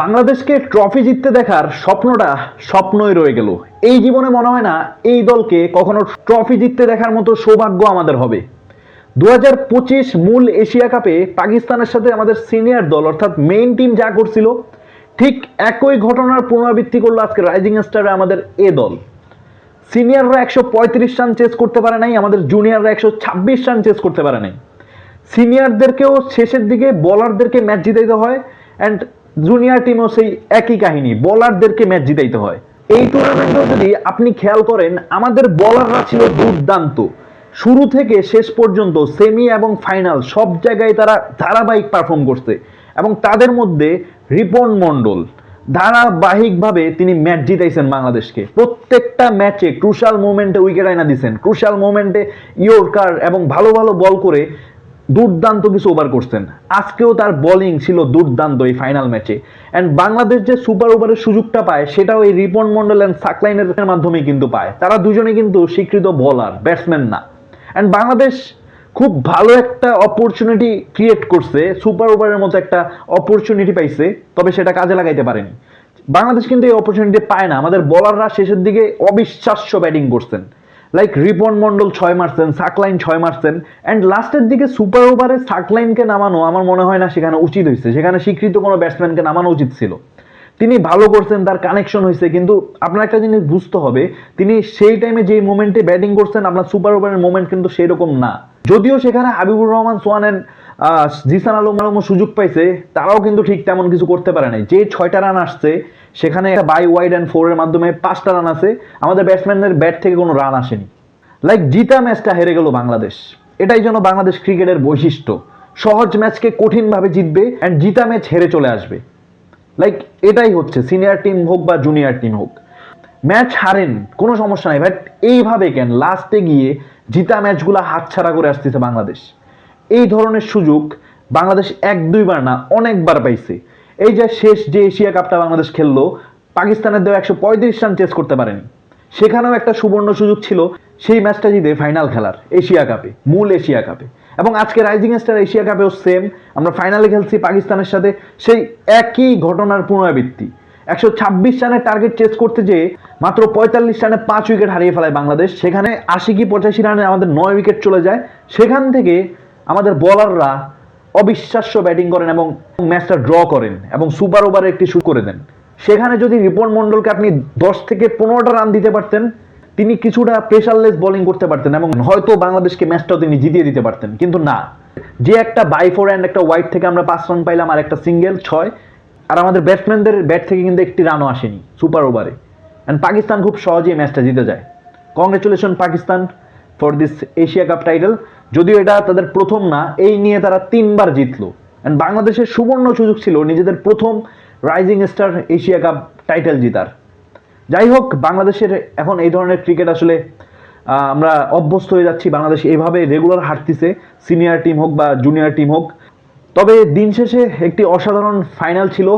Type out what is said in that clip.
বাংলাদেশকে ট্রফি জিততে দেখার স্বপ্নটা স্বপ্নই রয়ে গেল। এই জীবনে মনে হয় না এই দলকে কখনো ট্রফি জিততে দেখার মতো সৌভাগ্য আমাদের হবে। দু হাজার পঁচিশ মূল এশিয়া কাপে পাকিস্তানের সাথে আমাদের সিনিয়র দল, অর্থাৎ মেইন টিম যা করছিল, ঠিক একই ঘটনার পুনরাবৃত্তি করল আজকে রাইজিং স্টারে আমাদের এ দল। সিনিয়ররা একশো পঁয়ত্রিশ রান চেস করতে পারে নাই, আমাদের জুনিয়ররা একশো ছাব্বিশ রান চেস করতে পারে নাই। সিনিয়রদেরকেও শেষের দিকে বলারদেরকে ম্যাচ জিতাইতে হয় অ্যান্ড জুনিয়র টিমও সেই একই কাহিনী বলারদেরকে ম্যাচ জিতাইতে হয়। এই টুর্নামেন্টেও যদি আপনি খেয়াল করেন, আমাদের বলাররা ছিল দুর্দান্ত। শুরু থেকে শেষ পর্যন্ত সেমি এবং ফাইনাল সব জায়গায় তারা ধারাবাহিক পারফর্ম করছে। এবং তাদের মধ্যে রিপন মণ্ডল, ধারাবাহিকভাবে তিনি ম্যাচ জিতাইছেন বাংলাদেশকে। প্রত্যেকটা ম্যাচে ক্রুশাল মোমেন্টে উইকেট আইনা দিছেন। ক্রুশাল মোমেন্টে ইয়র্কার এবং ভালো ভালো বল করে দুর্দান্ত কিছু ওভার করছেন। আজকেও তার বোলিং ছিল দুর্দান্ত এই ফাইনাল ম্যাচে অ্যান্ড বাংলাদেশ যে সুপার ওভারের সুযোগটা পায়, সেটাও এই রিপন মন্ডল অ্যান্ড সাকলাইনের মাধ্যমে কিন্তু পায়। তারা দুজনে কিন্তু স্বীকৃত বলার ব্যাটসম্যান না। অ্যান্ড বাংলাদেশ খুব ভালো একটা অপরচুনিটি ক্রিয়েট করছে সুপার ওভারের মতো একটা অপরচুনিটি পাইছে, তবে সেটা কাজে লাগাইতে পারেনি। বাংলাদেশ কিন্তু এই অপরচুনিটি পায় না। আমাদের বলাররা শেষের দিকে অবিশ্বাস্য ব্যাটিং করছেন। লাইক রিপন মন্ডল ছয় মারছেন সাকলাইন ছয় মারছেন অ্যান্ড লাস্টের দিকে সুপার ওভারে সাকলাইনকে নামানো আমার মনে হয় না সেখানে উচিত হয়েছে। সেখানে স্বীকৃত কোনো ব্যাটসম্যানকে নামানো উচিত ছিল। তিনি ভালো করছেন, তার কানেকশন হয়েছে, কিন্তু আপনার একটা জিনিস বুঝতে হবে, তিনি সেই টাইমে যেই মোমেন্টে ব্যাটিং করছেন, আপনার সুপার ওভারের মোমেন্ট কিন্তু সেই রকম না। যদিও সেখানে হাবিবুর রহমান অ্যান্ড জিসান আলম আলমও সুযোগ পাইছে, তারাও কিন্তু ঠিক তেমন কিছু করতে পারে নাই। যে ছয়টা রান আসছে সেখানে একটা বাই ওয়াইড অ্যান্ড ফোরের মাধ্যমে পাঁচটা রান আছে। আমাদের ব্যাটসম্যানদের ব্যাট থেকে কোনো রান আসেনি। লাইক জিতা ম্যাচটা হেরে গেল বাংলাদেশ। এটাই যেন বাংলাদেশ ক্রিকেটের বৈশিষ্ট্য। সহজ ম্যাচকে কঠিনভাবে জিতবে অ্যান্ড জিতা ম্যাচ হেরে চলে আসবে। লাইক এটাই হচ্ছে সিনিয়র টিম হোক বা জুনিয়র টিম হোক। ম্যাচ হারেন, কোনো সমস্যা নাই বাট এইভাবে কেন? লাস্টে গিয়ে জিতা ম্যাচগুলো হাতছাড়া করে আসতেছে বাংলাদেশ। এই ধরনের সুযোগ বাংলাদেশ এক দুইবার না, অনেকবার পাইছে। এই যে শেষ যে এশিয়া কাপটা বাংলাদেশ খেললো, পাকিস্তানের দেওয়া একশো পঁয়ত্রিশ রান চেস করতে পারেনি। সেখানেও একটা সুবর্ণ সুযোগ ছিল, সেই ম্যাচটা জিতে ফাইনাল খেলার, এশিয়া কাপে মূল এশিয়া কাপে এবং আজকে রাইজিং স্টার এশিয়া কাপেও সেম আমরা ফাইনালে খেলছি পাকিস্তানের সাথে, সেই একই ঘটনার পুনরাবৃত্তি। একশো ছাব্বিশ রানের টার্গেট চেস করতে যেয়ে মাত্র পঁয়তাল্লিশ রানে পাঁচ উইকেট হারিয়ে ফেলায় বাংলাদেশ। সেখানে আশি কি পঁচাশি রানে আমাদের নয় উইকেট চলে যায়। সেখান থেকে আমাদের বলাররা অবিশ্বাস্য ব্যাটিং করেন এবং ম্যাচটা ড্র করেন এবং সুপার ওভারে একটি শুরু করে দেন। সেখানে যদি রিপন মন্ডলকে আপনি দশ থেকে পনেরোটা রান দিতে পারতেন, তিনি কিছুটা প্রেশারলেস বোলিং করতে পারতেন এবং হয়তো বাংলাদেশকে ম্যাচটাও তিনি জিতিয়ে দিতে পারতেন, কিন্তু না। যে একটা বাই ফোর অ্যান্ড একটা ওয়াইড থেকে আমরা পাঁচ রান পাইলাম আর একটা সিঙ্গেল ছয়, আর আমাদের ব্যাটসম্যানদের ব্যাট থেকে কিন্তু একটি রানও আসেনি সুপার ওভারে অ্যান্ড পাকিস্তান খুব সহজেই ম্যাচটা জিতে যায়। Congratulation Pakistan for this Asia cup title যদিও এটা তাদের প্রথম না, এই নিয়ে তারা তিনবার জিতলো। অ্যান্ড বাংলাদেশের সুবর্ণ সুযোগ ছিল নিজেদের প্রথম rising star Asia cup title জিতার। যাই হোক, বাংলাদেশের এখন এই ধরনের ক্রিকেট আসলে আমরা অভ্যস্ত হয়ে যাচ্ছি। বাংলাদেশ এভাবে রেগুলার হারতিছে সিনিয়র টিম হোক বা জুনিয়র টিম হোক। তবে দিন শেষে একটি অসাধারণ ফাইনাল ছিল।